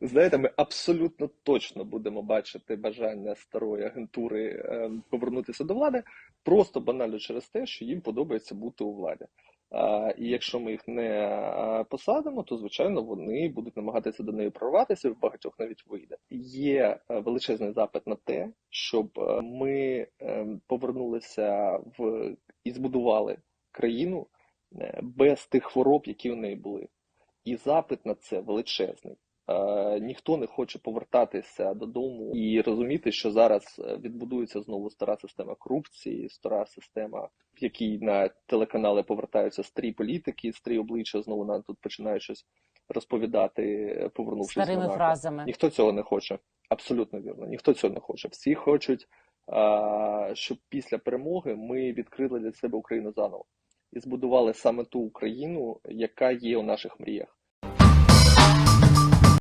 знаєте, ми абсолютно точно будемо бачити бажання старої агентури е, повернутися до влади, просто банально через те, що їм подобається бути у владі. І якщо ми їх не посадимо, то звичайно вони будуть намагатися до неї прорватися. В багатьох навіть вийде. Є е, величезний запит на те, щоб е, ми е, повернулися в і збудували країну е, без тих хвороб, які у неї були. І запит на це величезний. Е, Ніхто не хоче повертатися додому і розуміти, що зараз е, відбудується знову стара система корупції, стара система, в якій на телеканали повертаються старі політики, старі обличчя знову нам тут починають щось розповідати, е, повернувшись Старими Монако. фразами. Ніхто цього не хоче. Абсолютно вірно. Ніхто цього не хоче. Всі хочуть, щоб після перемоги ми відкрили для себе Україну заново і збудували саме ту Україну, яка є у наших мріях.